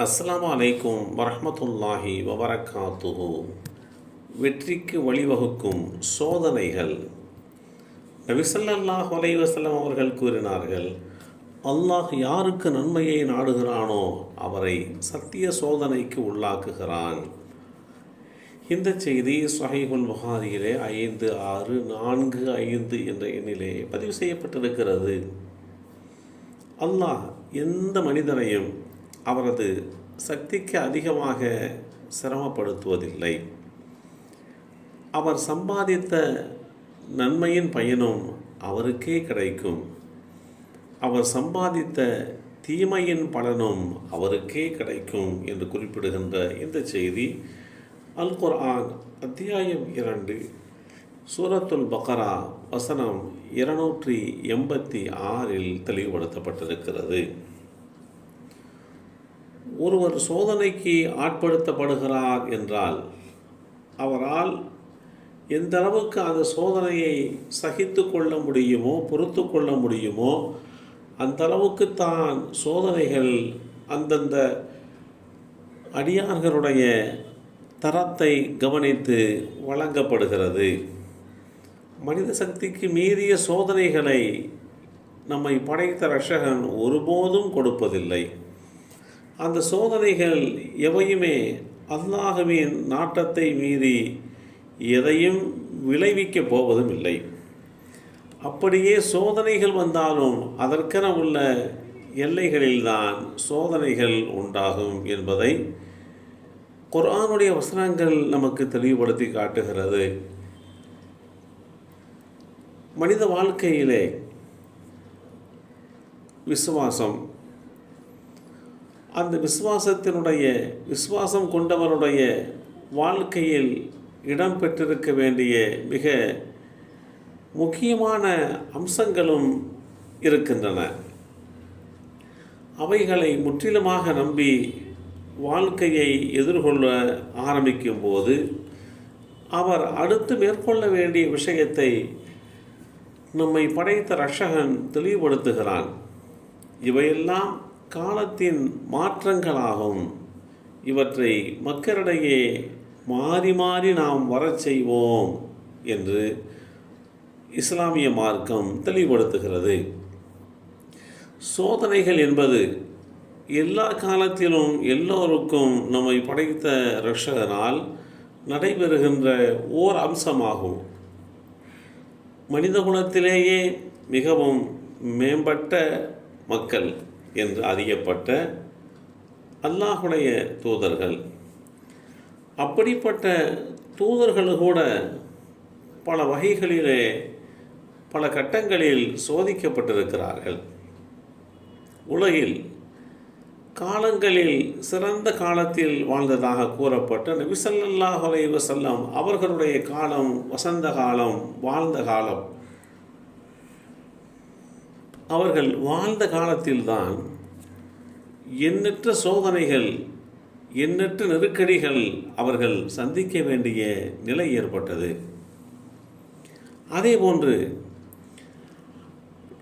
அஸ்லாம் அலைக்கும் வரமத்துல்லாஹி வபரகாத்துஹு. வெற்றிக்கு வழிவகுக்கும் சோதனைகள். நபிசல்லாஹ் அலைவசல்லம் அவர்கள் கூறினார்கள் அல்லாஹ் யாருக்கு நன்மையை நாடுகிறானோ அவரை சத்திய சோதனைக்கு உள்ளாக்குகிறான். இந்த செய்தி சஹீஹுல் புகாரியிலே ஐந்து ஆறு நான்கு ஐந்து என்ற எண்ணிலே பதிவு செய்யப்பட்டிருக்கிறது. அல்லாஹ் எந்த மனிதனையும் அவரது சக்திக்கு அதிகமாக சிரமப்படுத்துவதில்லை. அவர் சம்பாதித்த நன்மையின் பயனும் அவருக்கே கிடைக்கும். அவர் சம்பாதித்த தீமையின் பலனும் அவருக்கே கிடைக்கும் என்று குறிப்பிடுகின்ற இந்த செய்தி அல் குர்ஆன் அத்தியாயம் இரண்டு சூரத்துல் பக்ரா வசனம் இருநூற்றி எண்பத்தி ஆறில் தெளிவுபடுத்தப்பட்டிருக்கிறது. ஒருவர் சோதனைக்கு ஆட்படுத்தப்படுகிறார் என்றால் அவரால் எந்த அளவுக்கு அந்த சோதனையை சகித்து கொள்ள முடியுமோ பொறுத்து கொள்ள முடியுமோ அந்த அளவுக்கு தான் சோதனைகள் அந்தந்த அடியார்களுடைய தரத்தை கவனித்து வழங்கப்படுகிறது. மனித சக்திக்கு மீறிய சோதனைகளை நம்மை படைத்த ரஷகன் ஒருபோதும் கொடுப்பதில்லை. அந்த சோதனைகள் எவையுமே அல்லாஹுவின் நாட்டத்தை மீறி எதையும் விளைவிக்கப் போவதும் இல்லை அப்படியே சோதனைகள் வந்தாலும் அதற்கென உள்ள எல்லைகளில்தான் சோதனைகள் உண்டாகும் என்பதை குர்ஆனுடைய வசனங்கள் நமக்கு தெளிவுபடுத்தி காட்டுகிறது. மனித வாழ்க்கையிலே விசுவாசம் அந்த விசுவாசத்தினுடைய விசுவாசம் கொண்டவருடைய வாழ்க்கையில் இடம் பெற்றிருக்க வேண்டிய மிக முக்கியமான அம்சங்களும் இருக்கின்றன. அவைகளை முற்றிலுமாக நம்பி வாழ்க்கையை எதிர்கொள்ள ஆரம்பிக்கும் போது அவர் அடுத்து மேற்கொள்ள வேண்டிய விஷயத்தை நம்மை படைத்த ரஷகன் தெளிவுபடுத்துகிறான். இவையெல்லாம் காலத்தின் மாற்றங்களாகும் இவற்றை மக்களிடையே மாறி மாறி நாம் வரச் செய்வோம் என்று இஸ்லாமிய மார்க்கம் தெளிவுபடுத்துகிறது. சோதனைகள் என்பது எல்லா காலத்திலும் எல்லோருக்கும் நம்மை படைத்த ரஷகனால் நடைபெறுகின்ற ஓர் அம்சமாகும். மனித குலத்திலேயே மிகவும் மேம்பட்ட மக்கள் என்று அறியப்பட்ட அல்லாஹுடைய தூதர்கள். அப்படிப்பட்ட தூதர்கள் கூட பல வகைகளிலே பல கட்டங்களில் சோதிக்கப்பட்டிருக்கிறார்கள். உலகில் காலங்களில் சிறந்த காலத்தில் வாழ்ந்ததாக கூறப்பட்ட நபிசல்லாஹ் அலைவசல்லம் அவர்களுடைய காலம் வசந்த காலம் வாழ்ந்த காலம் அவர்கள் வாழ்ந்த காலத்தில்தான் எண்ணற்ற சோதனைகள் எண்ணற்ற நெருக்கடிகள் அவர்கள் சந்திக்க வேண்டிய நிலை ஏற்பட்டது. அதே போன்று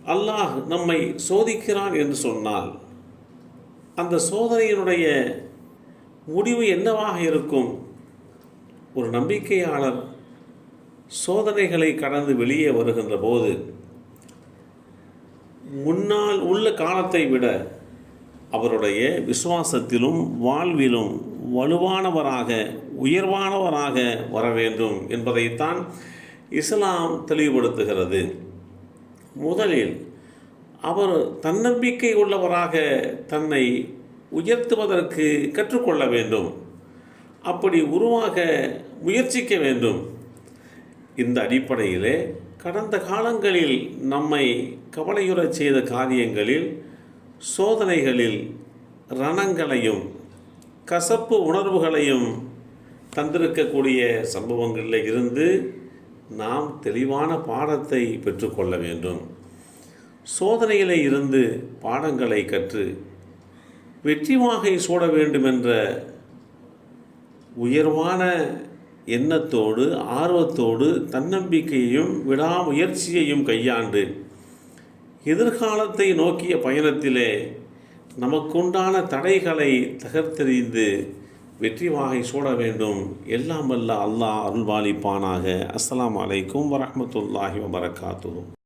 அல்லாஹ் நம்மை சோதிக்கிறான் என்று சொன்னால் அந்த சோதனையினுடைய முடிவு என்னவாக இருக்கும்? ஒரு நம்பிக்கையாளர் சோதனைகளை கடந்து வெளியே வருகின்ற போது முன்னால் உள்ள காலத்தை விட அவருடைய விசுவாசத்திலும் வாழ்விலும் வலுவானவராக உயர்வானவராக வர வேண்டும் என்பதைத்தான் இஸ்லாம் தெளிவுபடுத்துகிறது. முதலில் அவர் தன்னம்பிக்கை உள்ளவராக தன்னை உயர்த்துவதற்கு கற்றுக்கொள்ள வேண்டும். அப்படி உருவாக முயற்சிக்க வேண்டும். இந்த அடிப்படையிலே கடந்த காலங்களில் நம்மை கவலையுறச் செய்த காரியங்களில் சோதனைகளில் ரணங்களையும் கசப்பு உணர்வுகளையும் தந்திருக்கக்கூடிய சம்பவங்களில் இருந்து நாம் தெளிவான பாடத்தை பெற்றுக்கொள்ள வேண்டும். சோதனையிலே இருந்து பாடங்களை கற்று வெற்றி வாகை சூட வேண்டும் என்ற உயர்வான எண்ணத்தோடு ஆர்வத்தோடு தன்னம்பிக்கையையும் விடாமுயற்சியையும் கையாண்டு எதிர்காலத்தை நோக்கிய பயணத்திலே நமக்குண்டான தடைகளை தகர்த்தெறிந்து வெற்றி வாகை சூட வேண்டும். எல்லாம் வல்ல அல்லாஹ் அருள்வாளிப்பானாக அஸ்லாம் வலைக்கும் வரமத்துல்லாஹி வபரகாத்து